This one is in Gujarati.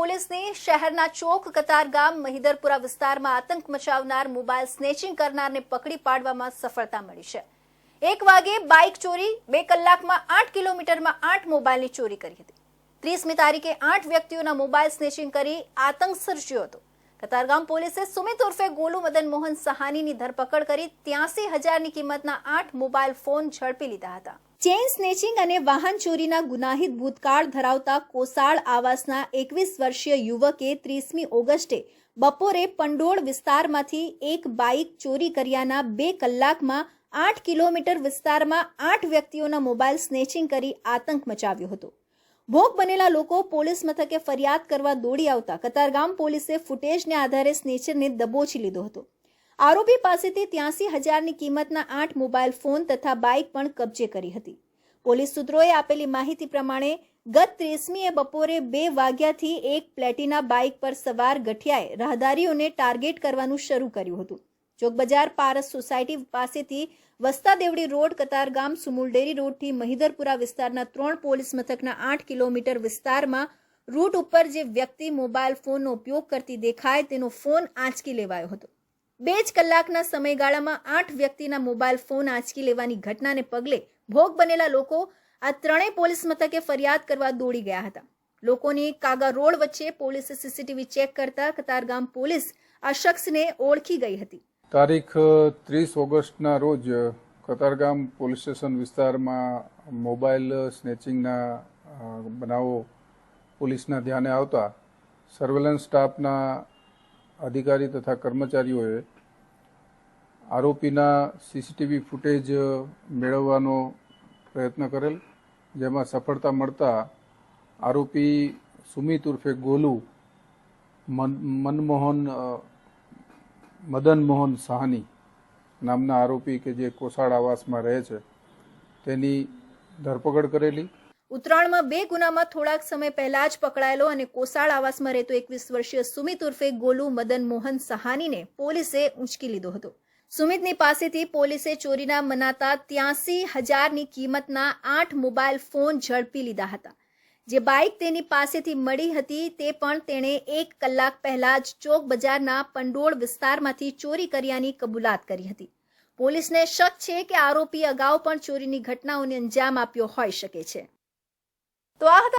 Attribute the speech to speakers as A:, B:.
A: પોલીસની શહેરના ચોક કતારગામ મહિદરપુરા વિસ્તારમાં આતંક મચાવનાર મોબાઈલ સ્નેચિંગ કરનારને પકડી પાડવામાં સફળતા મળી છે. એક વાગે બાઇક ચોરી, બે કલાકમાં આઠ કિલોમીટરમાં આઠ મોબાઈલની ચોરી કરી હતી. ત્રીસમી તારીખે આઠ વ્યક્તિઓના મોબાઈલ સ્નેચિંગ કરી આતંક સર્જ્યો હતો. કતારગામ પોલીસે સુમિત ઉર્ફે ગોલુ મદન મોહન સહાનીની ધરપકડ કરી ત્યાંસી હજારની કિંમતના આઠ મોબાઈલ ફોન ઝડપી લીધા હતા. ચેઇન સ્નેચિંગ અને વાહન ચોરીના ગુનાહિત ભૂતકાળ ધરાવતા કોસાળ આવાસના એકવીસ વર્ષીય યુવકે ત્રીસમી ઓગસ્ટે બપોરે પંડોળ વિસ્તારમાંથી એક બાઇક ચોરી કર્યાના બે કલાકમાં આઠ કિલોમીટર વિસ્તારમાં આઠ વ્યક્તિઓના મોબાઈલ સ્નેચિંગ કરી આતંક મચાવ્યો હતો. ભોગ બનેલા લોકો પોલીસ મથકે ફરિયાદ કરવા દોડી આવતા કતારગામ પોલીસે ફૂટેજને આધારે સ્નેચરને દબોચી લીધો હતો. આરોપી પાસેથી ત્યાંસી હજારની કિંમતના આઠ મોબાઈલ ફોન તથા બાઇક પણ કબજે કરી હતી. પોલીસ સૂત્રોએ આપેલી માહિતી પ્રમાણે ગત ત્રીસમીએ બપોરે બે વાગ્યાથી એક પ્લેટિના બાઇક પર સવાર ગઠિયાએ રાહદારીઓને ટાર્ગેટ કરવાનું શરૂ કર્યું હતું. ચોકબજાર પારસ સોસાયટી પાસેથી વસ્તા દેવડી રોડ, કતારગામ, સુમુલડેરી રોડથી મહિદરપુરા વિસ્તારના ત્રણ પોલીસ મથકના આઠ કિલોમીટર વિસ્તારમાં રૂટ ઉપર જે વ્યક્તિ મોબાઈલ ફોનનો ઉપયોગ કરતી દેખાય તેનો ફોન આંચકી લેવાયો હતો. બે જ કલાકના સમયગાળામાં આઠ વ્યક્તિના મોબાઈલ ફોન આંચકી લેવાની ઘટનાને પગલે ભોગ બનેલા લોકો આ ત્રણેય પોલીસ મથકે ફરિયાદ કરવા દોડી ગયા હતા. લોકોની કાગા રોડ વચ્ચે પોલીસે સીસીટીવી ચેક કરતા કતારગામ પોલીસ આ શખ્સને ઓળખી ગઈ હતી.
B: તારીખ ત્રીસ ઓગસ્ટના રોજ કતારગામ પોલીસ સ્ટેશન વિસ્તારમાં મોબાઈલ સ્નેચિંગના બનાવો પોલીસના ધ્યાને આવતા સર્વેલન્સ સ્ટાફના અધિકારી તથા કર્મચારીઓએ આરોપીના સીસીટીવી ફૂટેજ મેળવવાનો પ્રયત્ન કરેલ, જેમાં સફળતા મળતા આરોપી સુમિત ઉર્ફે ગોલુ મનમોહન મદન મોહન સાહની નામના આરોપી કે જે કોસાળ આવાસમાં રહે છે, તેની ધરપકડ કરેલી.
A: ઉત્તરાયણમાં બે ગુનામાં થોડાક સમય પહેલા જ પકડાયેલો અને કોસાળ આવાસમાં રહેતો એકવીસ વર્ષીય સુમિત ઉર્ફે ગોલુ મદન મોહન સહાનીને પોલીસે ઉંચકી લીધો હતો. સુમિતની પાસેથી પોલીસે ચોરીના મનાતા ત્યાસી હજારની કિંમતના આઠ મોબાઈલ ફોન ઝડપી લીધા હતા. જે બાઇક તેની પાસેથી મળી હતી તે પણ તેણે એક કલાક પહેલા જ ચોક બજારના પંડોળ વિસ્તારમાંથી ચોરી કર્યાની કબૂલાત કરી હતી. પોલીસને શક છે કે આરોપી અગાઉ પણ ચોરીની ઘટનાઓને અંજામ આપ્યો હોઈ શકે છે. તો આ હતા